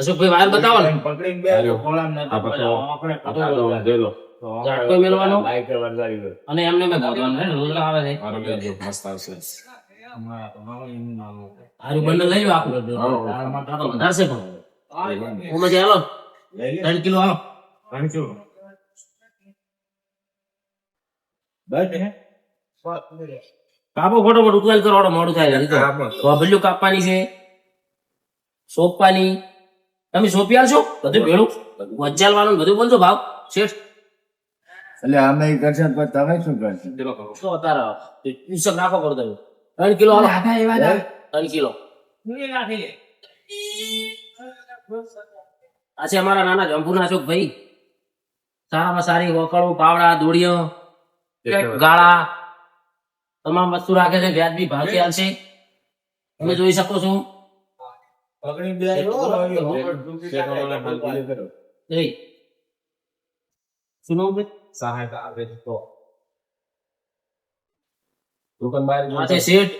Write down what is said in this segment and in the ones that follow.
અશોકભાઈ wire બતાવો ને. પકડીને બે ખોળામ નથી આપણે જોઈ ઝાટકો મેલવાનો લાઈટ વળગાડી દો. અને એમને મેં બાંધવાનું રોટલા આવે છે. મસ્ત આવશે. હા, તો હવે એનું નામ. હારું બંને લઈ લો આખું આમાં આ તો વધારશે પણ ઓમાં હાલો. ત્રણ કિલો હાલો. ભણશું. બસ હે? કાપો ફટોફટ ઉતવાલ કરો મોડું થાય. ગોભલિયું કાપવાની છે. સોંપવાની તમે સોંપી આલશો? બધું ભેળું. વજાલવાનું ને બધું બોલજો ભાવ. શેઠ. એટલે અમે કરશે પણ તમે શું કરશો? તો અતાર પુસ્તક નાખો કરો તમે. ત્રણ કિલો હાલો. ત્રણ કિલો. આ છે અમારા નાના જંભુના છોક ભાઈ. સારામાં સારી વકળો પાવડા દોડીઓ ગાળા. તમામ વસ્તુ રાખે છે વ્યાજબી ભાવ ચાલશે તમે જોઈ શકો છો. બે તો. આ શેઠ.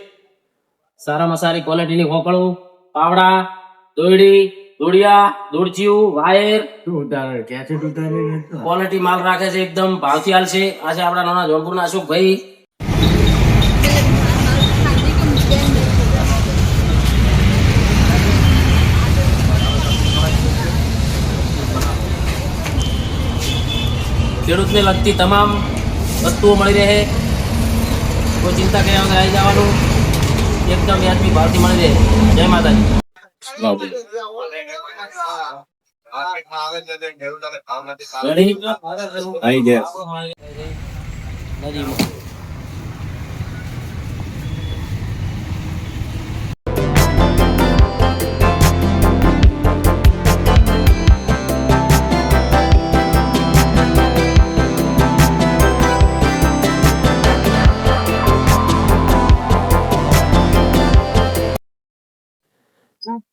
સારામાં સારી ક્વોલિટીની હોકળો પાવડા દોયડી દોડિયા દોડચિયું વાયર. ઉતારે? કેસેટ ઉતારી ક્વોલિટી માલ રાખે છે એકદમ ભાવથી હાલશે છે. આજે આપણા નાના જોનપુરના અશોકભાઈ. ખેડૂતને લગતી તમામ વસ્તુઓ મળી રહે. કોઈ ચિંતા કર્યા વગર આવી જવાનું. એકદમ વ્યાજબી ભાવથી મળી રહે. જય માતાજી. રેડી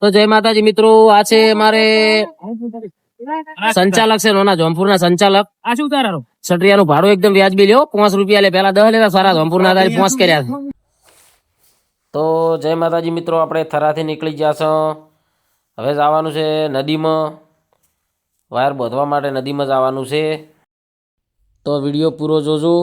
તો જય માતાજી મિત્રો આ છે અમારે સંચાલક છે નોના જોનપુરના સંચાલક. આ શું તારા સટરિયાનું ભાડું એકદમ વ્યાજબી લ્યો પાંચ રૂપિયા લે પેલા દસ લેતા સારા ધોમપુરના તારી પાંચ કર્યા છે. તો જય માતાજી મિત્રો આપણે થરાથી નીકળી ગયા છો. હવે જવાનું છે નદીમાં. વાયર બોધવા માટે નદીમાં જવાનું છે. તો વીડિયો પૂરો જોજો.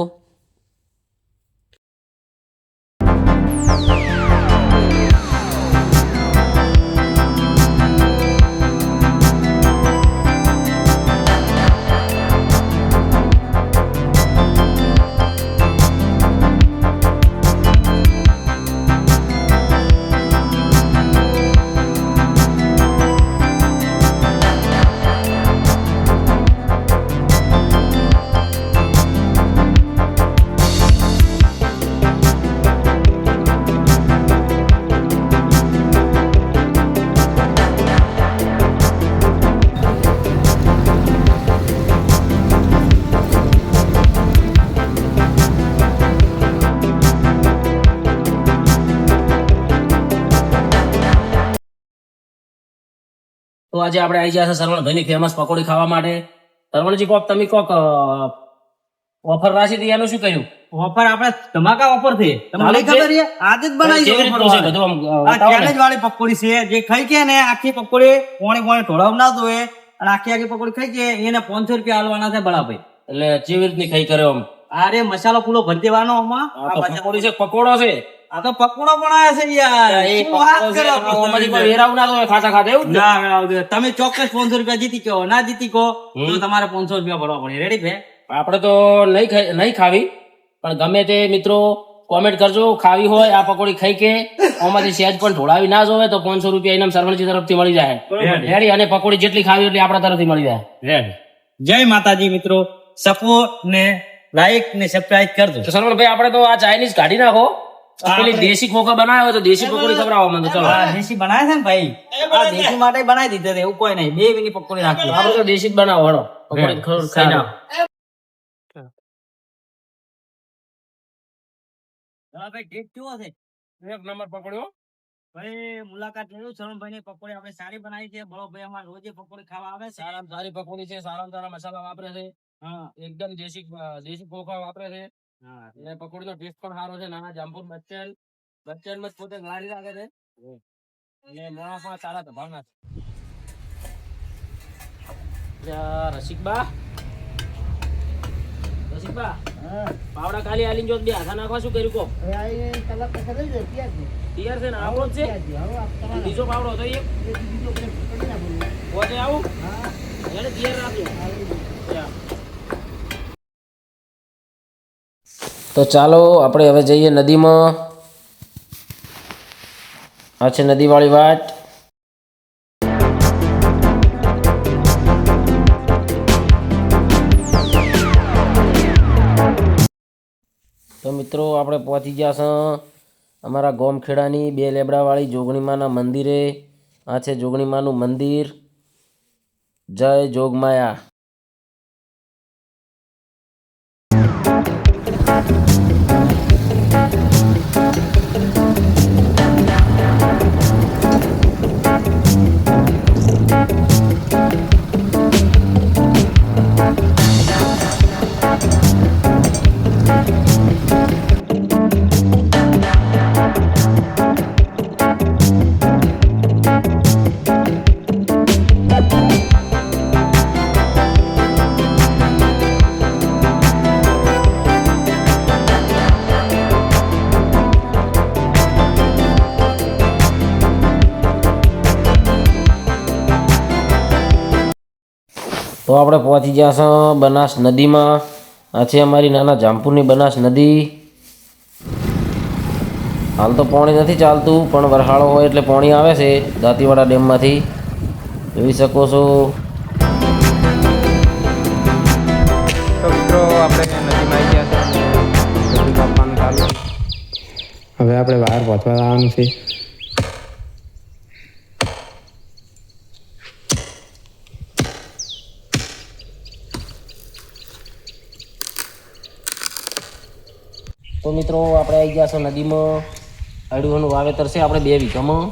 તો આજે આપણે આવી ગયા છે સરવણભાઈની ફેમસ પકોડી ખાવા માટે. સરવણજી કોક તમે કોક ઓફર રાખી હતી એનું શું કહ્યું? ઓફર આપણે ધમાકા ઓફર છે. તમને ખબર છે? આજે જ બનાવી છે ઓફર આ ચેલેન્જ વાળી પકોડી છે. જે ખાઈ કે ને આખી પકોડી કોણે કોણે ઢોળાવ ના દોએ અને આખી આખી પકોડી ખાઈ કે એને પાંચસો રૂપિયા આલવાના છે બળાભાઈ એટલે કેવી રીતની ખાઈ કર્યો આમ? અરે મસાલો પૂરો ભરી દેવાનો આમાં. આ પકોડી છે પકોડો છે. આ તો પકોડો પણ છે યાર. એ વાત કરો એમાં તમે? વેરાવ ના હોય ખાતા ખાતા એવું ના? મેળાવ દે. તમે ચોક્કસ પાંચસો રૂપિયા જીતી કહો ના જીતી કહો તો તમારે પાંચસો રૂપિયા ભરવા પડે. રેડી ભે આપણે તો નહીં નહીં ખાવી પણ ગમે તે મિત્રો કોમેન્ટ કરજો ખાવી હોય આ પકોડી ખાઈ કે આમાંથી સહેજ પણ ઢોળાવી ના જોવે તો પાંચસો રૂપિયા ઇનામ સરપંચી તરફથી મળી જાય. રેડી અને પકોડી જેટલી ખાવી એટલી આપણા તરફથી મળી જાય. જય માતાજી મિત્રો. સપોર્ટ ને લાઈક ને સબસ્ક્રાઇબ કરજો. સરવણભાઈ આપણે તો આ ચાઇનીઝ કાઢી નાખો. પેલી દેશી ખોખા બનાવ્યો તો દેશી પકોડી ખવડાવો મને ચલો. દેશી બનાવે છે ને ભાઈ? આ દેશી માટે બનાવી દીધા છે એવું કોઈ નહીં. બે મિનિટ પકોડી રાખી આપણે તો દેશી જ બનાવો હળો. પકોડી ખાઈ નાખો. ભાઈ ટેસ્ટ કેવો છે? એક નંબર પકડ્યો ભાઈ મુલાકાત લેવું શરણભાઈ ની પકોડી આપણે સારી બનાવી છે. બળો ભાઈ અમારે રોજે પકોડી ખાવા આવે છે? સારામાં સારી પકોડી છે. સારામાં સારા મસાલા વાપરે છે. હા. એકદમ દેશી દેશી ખોખા વાપરે છે. હા. પકોડી નો ટેસ્ટ પણ સારો છે. નાના જામપુર બચ્ચન બચ્ચનમાં પોતે ગાડી રાખે છે. જા, રસિકબા. રસિકબા પાવડા ખાલી આલીને જો બે હાથા નાખવા શું કર્યું કો તૈયાર છે. ને? આપણો જ છે? બીજો પાવડો હતો એ પોતે આવું? એને તૈયાર રાખ્યો તો ચાલો આપણે હવે જઈએ નદીમાં. આ છે નદીવાળી વાટ. તો મિત્રો આપણે પહોંચી ગયા છે અમારા ગોમખેડાની બે લેબડાવાળી જોગણીમાના મંદિરે. આ છે જોગણીમાનું મંદિર. જય જોગમાયા. Thank you. તો આપણે પહોંચી ગયા છે બનાસ નદીમાં. આ છે અમારી નાના જામપુરની બનાસ નદી. હાલ તો પાણી નથી ચાલતું પણ વરસાળો હોય એટલે પાણી આવે છે દાંતીવાડા ડેમમાંથી. જોઈ શકો છો. મિત્રો આપણે નદીમાં આવી ગયા છે. નદી કાપવાનું ચાલુ. હવે આપણે બહાર પહોંચવા જવાનું છે. તો મિત્રો, આપણે આવી ગયા છે નદીમાં. અડવાનું વાવેતર છે, આપણે બે વીઘામાં.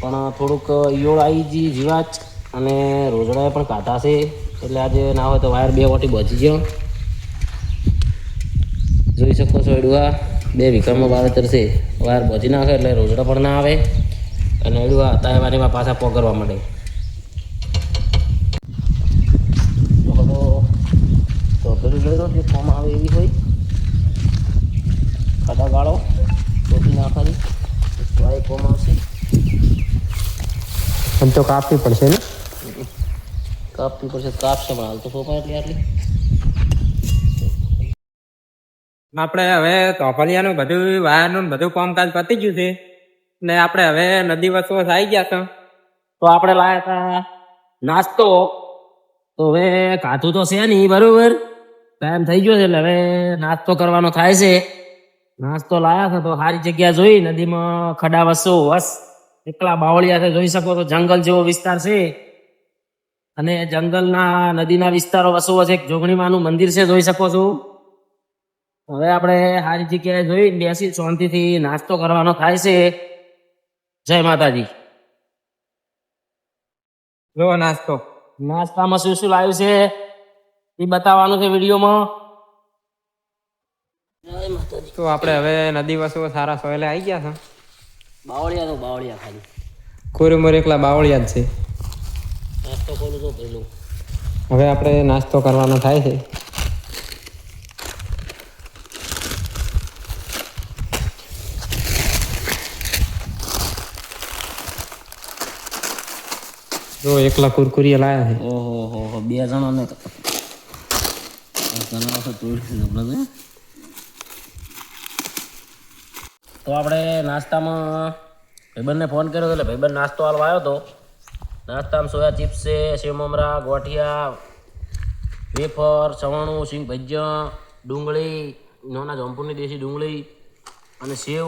પણ થોડુંક ઈયોળ આવી ગઈ જીવાચ અને રોજડાએ પણ કાઢા છે. એટલે આજે ના હોય તો વાયર બે વાટી બચી ગયો. જોઈ શકો છો એડવા બે વીઘામાં વાવેતર છે. વાયર બચી નાખે એટલે રોજડા પણ ના આવે. અને અડુઆ તાયવાનીમાં પાછા પોગરવા માંડે. તો જે ફોર્મ આવે એવી હોય. ગાળો ટોપી ના ખરી આ કોમ આવશે. આમ તો કાપવી પડશે ને? કાપવી પડશે કાપશે પણ હાલ તો સોપા એટલી આટલી. આપણે હવે તોફલિયાનું બધું વાયરનું ને બધું કામકાજ પતી ગયું છે. ને આપણે હવે નદી વસ્તુ આવી ગયા છો. તો આપણે લાયા હતા નાસ્તો. તો હવે કાધું તો છે નહીં બરોબર? ટાઈમ થઈ ગયો છે એટલે હવે નાસ્તો કરવાનો થાય છે. નાસ્તો લાયા છે તો સારી જગ્યા જોઈ નદીમાં ખડા વસો વસ. એકલા બાવળિયા જોઈ શકો તો જંગલ જેવો વિસ્તાર છે. અને જંગલના નદીના વિસ્તારો વસો વસ. એક જોગણીમાનું મંદિર છે જોઈ શકો છો. હવે આપણે સારી જગ્યાએ જોઈ બેસી શાંતિથી નાસ્તો કરવાનો થાય છે. જય માતાજી. જો નાસ્તો. નાસ્તામાં શું શું લાવ્યું છે? એ બતાવવાનું છે વિડીયોમાં. તો આપણે હવે નદી વસ્તુ સારા સોયલે આવી ગયા છે. બાવળિયા તો બાવળિયા ખાલી. કોરીમોર એકલા બાવળિયા જ છે. નાસ્તો કરું તો પેલું? હવે આપણે નાસ્તો કરવાનો થાય છે. જો એકલા કુરકુરી લાયા છે. ઓહો હો બે જણાને તો ઘણા વખત જોયું છે આપણે તો. આપણે નાસ્તામાં ભાઈબંધને ફોન કર્યો એટલે ભાઈબંધ નાસ્તો હાલવા આવ્યો હતો. નાસ્તામાં સોયા ચિપ્સ છે સેવ મમરા ગોઠિયા વેફર ચવાણું સિંગ ભજીયા ડુંગળી નાના જંપુરની દેશી ડુંગળી અને સેવ.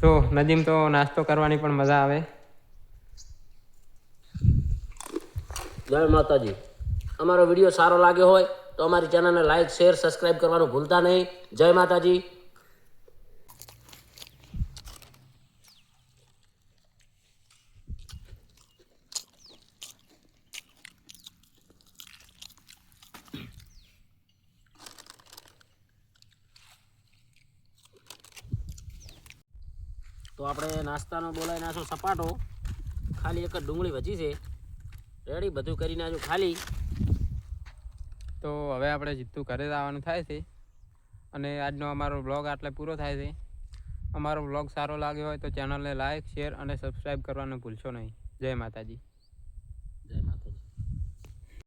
તો નદીમ તો નાસ્તો કરવાની પણ મજા આવે. જય માતાજી. અમારો વીડિયો સારો લાગ્યો હોય તો અમારી ચેનલને લાઈક શેર સબસ્ક્રાઇબ કરવાનું ભૂલતા નહીં. જય માતાજી. તો આપણે નાસ્તાનો બોલાવી નાખો સપાટો. ખાલી એક જ ડુંગળી વચી છે. રેડી બધું કરી નાખ્યું ખાલી. તો હવે આપણે જીતું ઘરે જ આવવાનું થાય છે. અને આજનો અમારો બ્લોગ આટલે પૂરો થાય છે. અમારો બ્લોગ સારો લાગ્યો હોય તો ચેનલને લાઇક શેર અને સબસ્ક્રાઈબ કરવાનું ભૂલશો નહીં. જય માતાજી.